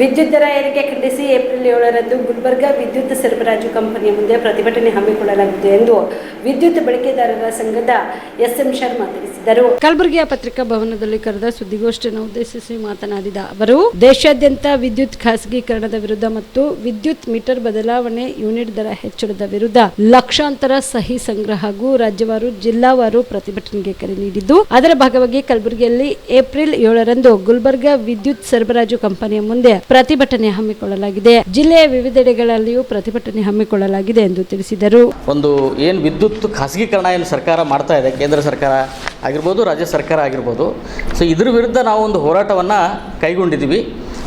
ವಿದ್ಯುತ್ ದರ ಏರಿಕೆ ಖಂಡಿಸಿ ಏಪ್ರಿಲ್ ಏಳರಂದು ಗುಲ್ಬರ್ಗಾ ವಿದ್ಯುತ್ ಸರಬರಾಜು ಕಂಪನಿಯ ಮುಂದೆ ಪ್ರತಿಭಟನೆ ಹಮ್ಮಿಕೊಳ್ಳಲಾಗಿದೆ ಎಂದು ವಿದ್ಯುತ್ ಬಳಕೆದಾರರ ಸಂಘದ ಎಸ್ ಎಂ ಶರ್ಮಾ ತಿಳಿಸಿದರು. ಕಲಬುರಗಿಯ ಪತ್ರಿಕಾ ಭವನದಲ್ಲಿ ಕರೆದ ಸುದ್ದಿಗೋಷ್ಠಿಯನ್ನು ಉದ್ದೇಶಿಸಿ ಮಾತನಾಡಿದ ಅವರು, ದೇಶಾದ್ಯಂತ ವಿದ್ಯುತ್ ಖಾಸಗೀಕರಣದ ವಿರುದ್ಧ ಮತ್ತು ವಿದ್ಯುತ್ ಮೀಟರ್ ಬದಲಾವಣೆ ಯೂನಿಟ್ ದರ ಹೆಚ್ಚಳದ ವಿರುದ್ಧ ಲಕ್ಷಾಂತರ ಸಹಿ ಸಂಗ್ರಹ ಹಾಗೂ ರಾಜ್ಯವಾರು, ಜಿಲ್ಲಾವಾರು ಪ್ರತಿಭಟನೆಗೆ ಕರೆ ನೀಡಿದ್ದು, ಅದರ ಭಾಗವಾಗಿ ಕಲಬುರಗಿಯಲ್ಲಿ ಏಪ್ರಿಲ್ ಏಳರಂದು ಗುಲ್ಬರ್ಗಾ ವಿದ್ಯುತ್ ಸರಬರಾಜು ಕಂಪನಿಯ ಮುಂದೆ ಪ್ರತಿಭಟನೆ ಹಮ್ಮಿಕೊಳ್ಳಲಾಗಿದೆ. ಜಿಲ್ಲೆಯ ವಿವಿಧೆಡೆಗಳಲ್ಲಿಯೂ ಪ್ರತಿಭಟನೆ ಹಮ್ಮಿಕೊಳ್ಳಲಾಗಿದೆ ಎಂದು ತಿಳಿಸಿದರು. ಒಂದು ಏನು ವಿದ್ಯುತ್ ಖಾಸಗೀಕರಣ ಏನು ಸರ್ಕಾರ ಮಾಡ್ತಾ ಇದೆ, ಕೇಂದ್ರ ಸರ್ಕಾರ ಆಗಿರ್ಬೋದು, ರಾಜ್ಯ ಸರ್ಕಾರ ಆಗಿರ್ಬೋದು, ಸೊ ಇದ್ರ ವಿರುದ್ಧ ನಾವು ಒಂದು ಹೋರಾಟವನ್ನು ಕೈಗೊಂಡಿದ್ದೀವಿ.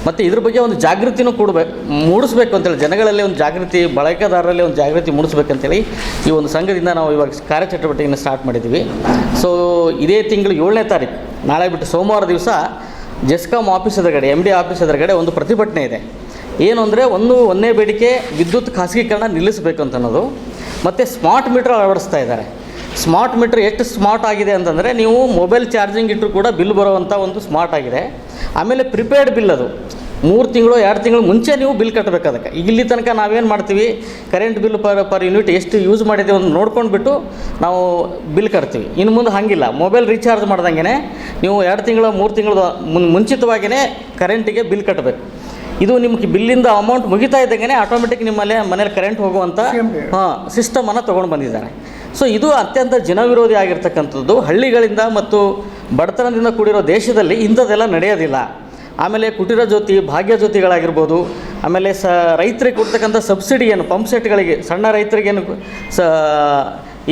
ಮತ್ತು ಇದ್ರ ಬಗ್ಗೆ ಒಂದು ಜಾಗೃತಿನೂ ಕೊಡಬೇಕು ಮೂಡಿಸ್ಬೇಕು ಅಂತೇಳಿ, ಜನಗಳಲ್ಲಿ ಒಂದು ಜಾಗೃತಿ, ಬಳಕೆದಾರರಲ್ಲಿ ಒಂದು ಜಾಗೃತಿ ಮೂಡಿಸ್ಬೇಕಂತೇಳಿ ಈ ಒಂದು ಸಂಘದಿಂದ ನಾವು ಇವಾಗ ಕಾರ್ಯಚಟುವಟಿಕೆಯನ್ನು ಸ್ಟಾರ್ಟ್ ಮಾಡಿದ್ದೀವಿ. ಸೊ ಇದೇ ತಿಂಗಳು ಏಳನೇ ತಾರೀಕು, ನಾಳೆ ಬಿಟ್ಟು ಸೋಮವಾರ ದಿವಸ ಜೆಸ್ಕಾಮ್ ಆಫೀಸ್ ಎದುರುಗಡೆ ಎಂ ಡಿ ಆಫೀಸ್ ಎದುರುಗಡೆ ಒಂದು ಪ್ರತಿಭಟನೆ ಇದೆ. ಏನು ಅಂದರೆ ಒಂದು ಒಂದೇ ಬೇಡಿಕೆ ವಿದ್ಯುತ್ ಖಾಸಗೀಕರಣ ನಿಲ್ಲಿಸಬೇಕು ಅಂತ ಅನ್ನೋದು. ಮತ್ತು ಸ್ಮಾರ್ಟ್ ಮೀಟರ್ ಅಳವಡಿಸ್ತಾ ಇದ್ದಾರೆ. ಸ್ಮಾರ್ಟ್ ಮೀಟ್ರ್ ಎಷ್ಟು ಸ್ಮಾರ್ಟ್ ಆಗಿದೆ ಅಂತಂದರೆ ನೀವು ಮೊಬೈಲ್ ಚಾರ್ಜಿಂಗ್ ಇಟ್ಟರು ಕೂಡ ಬಿಲ್ ಬರುವಂಥ ಒಂದು ಸ್ಮಾರ್ಟ್ ಆಗಿದೆ. ಆಮೇಲೆ ಪ್ರಿಪೇಯ್ಡ್ ಬಿಲ್ ಅದು. ಮೂರು ತಿಂಗಳು ಎರಡು ತಿಂಗಳು ಮುಂಚೆ ನೀವು ಬಿಲ್ ಕಟ್ಟಬೇಕು ಅದಕ್ಕೆ. ಇಲ್ಲಿ ತನಕ ನಾವೇನು ಮಾಡ್ತೀವಿ current bill per per unit ಎಷ್ಟು ಯೂಸ್ ಮಾಡಿದ್ದೀವಿ ಅಂತ ನೋಡ್ಕೊಂಡ್ಬಿಟ್ಟು ನಾವು ಬಿಲ್ ಕಟ್ತೀವಿ. ಇನ್ನು ಮುಂದೆ ಹಾಗಿಲ್ಲ. ಮೊಬೈಲ್ ರೀಚಾರ್ಜ್ ಮಾಡ್ದಂಗೆ ನೀವು ಎರಡು ತಿಂಗಳು ಮೂರು ತಿಂಗಳು ಮುನ್ ಮುಂಚಿತವಾಗಿಯೇ ಕರೆಂಟಿಗೆ ಬಿಲ್ ಕಟ್ಟಬೇಕು ಇದು ನಿಮ್ಗೆ ಬಿಲ್ಲಿಂದ ಅಮೌಂಟ್ ಮುಗಿತಾ ಇದ್ದಂಗೆ ಆಟೋಮೆಟಿಕ್ ನಿಮ್ಮಲ್ಲೇ ಮನೇಲಿ ಕರೆಂಟ್ ಹೋಗುವಂಥ ಹಾಂ ಸಿಸ್ಟಮನ್ನು ತೊಗೊಂಡು ಬಂದಿದ್ದಾರೆ. ಸೊ ಇದು ಅತ್ಯಂತ ಜನವಿರೋಧಿ ಆಗಿರ್ತಕ್ಕಂಥದ್ದು. ಹಳ್ಳಿಗಳಿಂದ ಮತ್ತು ಬಡತನದಿಂದ ಕೂಡಿರೋ ದೇಶದಲ್ಲಿ ಇಂಥದ್ದೆಲ್ಲ ನಡೆಯೋದಿಲ್ಲ. ಆಮೇಲೆ ಕುಟೀರ ಜ್ಯೋತಿ, ಭಾಗ್ಯ ಜ್ಯೋತಿಗಳಾಗಿರ್ಬೋದು, ಆಮೇಲೆ ಸ, ರೈತರಿಗೆ ಕೊಡ್ತಕ್ಕಂಥ ಸಬ್ಸಿಡಿ ಏನು ಪಂಪ್ ಸೆಟ್ಗಳಿಗೆ ಸಣ್ಣ ರೈತರಿಗೇನು ಸ,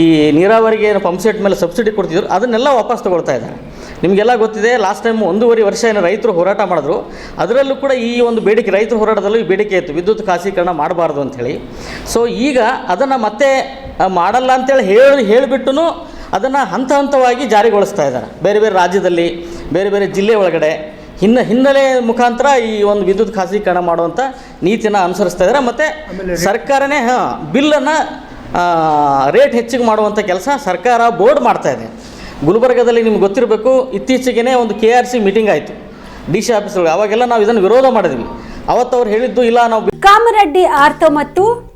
ಈ ನೀರಾವರಿಗೆ ಏನು ಪಂಪ್ ಸೆಟ್ ಮೇಲೆ ಸಬ್ಸಿಡಿ ಕೊಡ್ತಿದ್ರು, ಅದನ್ನೆಲ್ಲ ವಾಪಸ್ ತೊಗೊಳ್ತಾ ಇದ್ದಾರೆ. ನಿಮಗೆಲ್ಲ ಗೊತ್ತಿದೆ ಲಾಸ್ಟ್ ಟೈಮ್ ಒಂದೂವರೆ ವರ್ಷ ಏನು ರೈತರು ಹೋರಾಟ ಮಾಡಿದ್ರು, ಅದರಲ್ಲೂ ಕೂಡ ಈ ಒಂದು ಬೇಡಿಕೆ, ರೈತರ ಹೋರಾಟದಲ್ಲೂ ಈ ಬೇಡಿಕೆ ಇತ್ತು, ವಿದ್ಯುತ್ ಖಾಸೀಕರಣ ಮಾಡಬಾರ್ದು ಅಂಥೇಳಿ ಸೊ ಈಗ ಅದನ್ನು ಮತ್ತೆ ಮಾಡಲ್ಲ ಅಂತೇಳಿ ಹೇಳಿ ಹೇಳಿಬಿಟ್ಟು ಅದನ್ನು ಹಂತ ಹಂತವಾಗಿ ಜಾರಿಗೊಳಿಸ್ತಾ ಇದ್ದಾರೆ. ಬೇರೆ ಬೇರೆ ರಾಜ್ಯದಲ್ಲಿ, ಬೇರೆ ಬೇರೆ ಜಿಲ್ಲೆ ಒಳಗಡೆ ಹಿನ್ನ ಹಿನ್ನೆಲೆ ಮುಖಾಂತರ ಈ ಒಂದು ವಿದ್ಯುತ್ ಖಾಸಗೀಕರಣ ಮಾಡುವಂಥ ನೀತಿಯನ್ನು ಅನುಸರಿಸ್ತಾ ಇದ್ದಾರೆ ಮತ್ತು ಸರ್ಕಾರನೇ ಹಾಂ ಬಿಲ್ಲನ್ನು ರೇಟ್ ಹೆಚ್ಚಿಗೆ ಮಾಡುವಂಥ ಕೆಲಸ ಸರ್ಕಾರ ಬೋರ್ಡ್ ಮಾಡ್ತಾ ಇದೆ. ಗುಲ್ಬರ್ಗದಲ್ಲಿ ನಿಮ್ಗೆ ಗೊತ್ತಿರಬೇಕು ಇತ್ತೀಚೆಗೆ ಒಂದು ಕೆ ಆರ್ ಸಿ ಮೀಟಿಂಗ್ ಆಯಿತು. ಡಿ ಸಿ ಆಫೀಸ್ ಅವಾಗೆಲ್ಲ ನಾವು ಇದನ್ನು ವಿರೋಧ ಮಾಡಿದ್ವಿ. ಅವತ್ತು ಅವ್ರು ಹೇಳಿದ್ದು ಇಲ್ಲ ನಾವು ಕಾಮರೆಡ್ಡಿ ಆರ್ತ ಮತ್ತು